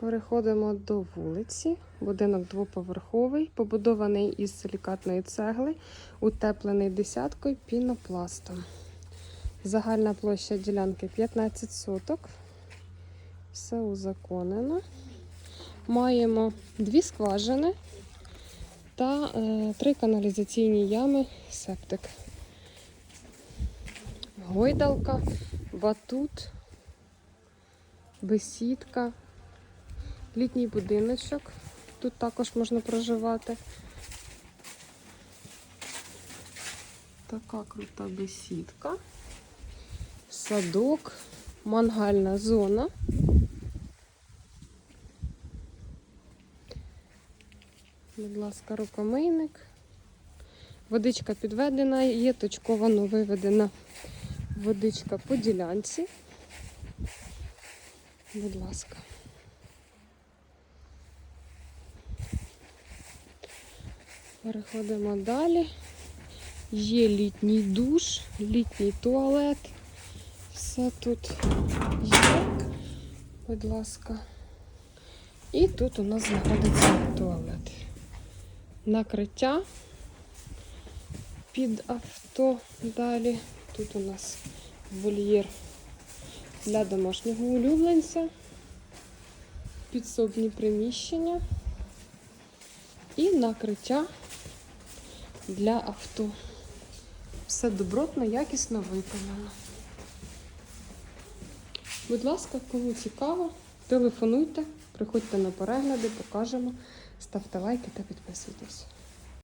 Переходимо до вулиці. Будинок двоповерховий, побудований із силікатної цегли, утеплений десяткою пінопластом. Загальна площа ділянки 15 соток. Все узаконено. Маємо дві скважини та е, три каналізаційні ями септик. Гойдалка, батут, бесідка, літній будиночок. Тут також можна проживати. Така крута бесідка, садок, мангальна зона. Будь ласка, рукомийник. Водичка підведена, є точковано виведена водичка по ділянці. Будь ласка. Переходимо далі. Є літній душ, літній туалет. Все тут є. Будь ласка. І тут у нас знаходиться туалет. Накриття під авто. Далі. Тут у нас вольєр для домашнього улюбленця, підсобні приміщення і накриття для авто. Все добротно, якісно виконано. Будь ласка, кому цікаво, телефонуйте, приходьте на перегляди, покажемо, ставте лайки та підписуйтесь.